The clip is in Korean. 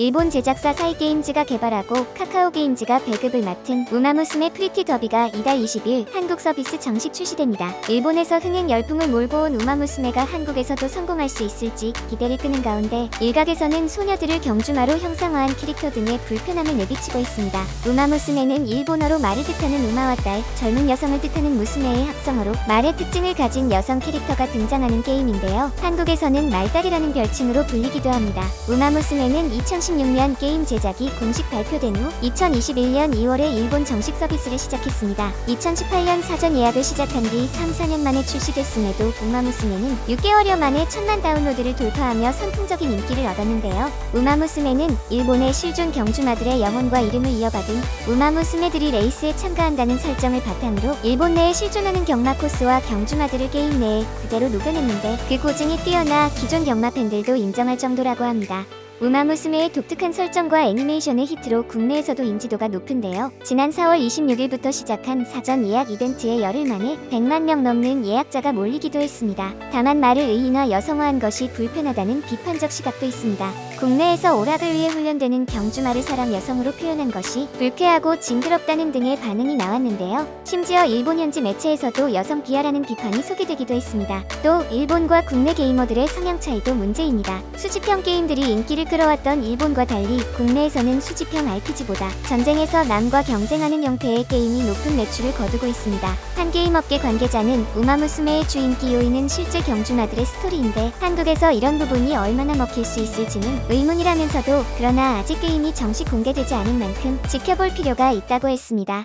일본 제작사 사이게임즈가 개발하고 카카오 게임즈가 배급을 맡은 우마무스메 프리티 더비가 이달 20일 한국 서비스 정식 출시됩니다. 일본에서 흥행 열풍을 몰고 온 우마무스메가 한국에서도 성공할 수 있을지 기대를 끄는 가운데 일각에서는 소녀들을 경주마로 형상화한 캐릭터 등의 불편함을 내비치고 있습니다. 우마무스메는 일본어로 말을 뜻하는 우마와 딸, 젊은 여성을 뜻하는 무스메의 합성어로 말의 특징을 가진 여성 캐릭터가 등장하는 게임인데요. 한국에서는 말딸이라는 별칭으로 불리기도 합니다. 우마무스메는 2016년 게임 제작이 공식 발표된 후 2021년 2월에 일본 정식 서비스를 시작했습니다. 2018년 사전 예약을 시작한 뒤 3, 4년 만에 출시됐음에도 우마무스메는 6개월여 만에 천만 다운로드를 돌파하며 선풍적인 인기를 얻었는데요. 우마무스메는 일본의 실존 경주마들의 영혼과 이름을 이어받은 우마무스메들이 레이스에 참가한다는 설정을 바탕으로 일본 내에 실존하는 경마 코스와 경주마들을 게임 내에 그대로 녹여냈는데 그 고증이 뛰어나 기존 경마 팬들도 인정할 정도라고 합니다. 우마무스메의 독특한 설정과 애니메이션의 히트로 국내에서도 인지도가 높은데요. 지난 4월 26일부터 시작한 사전 예약 이벤트에 열흘 만에 100만 명 넘는 예약자가 몰리기도 했습니다. 다만 말을 의인화 여성화한 것이 불편하다는 비판적 시각도 있습니다. 국내에서 오락을 위해 훈련되는 경주마를 사람 여성으로 표현한 것이 불쾌하고 징그럽다는 등의 반응이 나왔는데요. 심지어 일본 현지 매체에서도 여성 비하라는 비판이 소개되기도 했습니다. 또 일본과 국내 게이머들의 성향 차이도 문제입니다. 수집형 게임들이 인기를 끌어왔던 일본과 달리 국내에서는 수집형 RPG보다 전쟁에서 남과 경쟁하는 형태의 게임이 높은 매출을 거두고 있습니다. 한 게임업계 관계자는 우마무스메의 주인 기요이는 실제 경주마들의 스토리인데 한국에서 이런 부분이 얼마나 먹힐 수 있을지는 의문이라면서도 그러나 아직 게임이 정식 공개되지 않은 만큼 지켜볼 필요가 있다고 했습니다.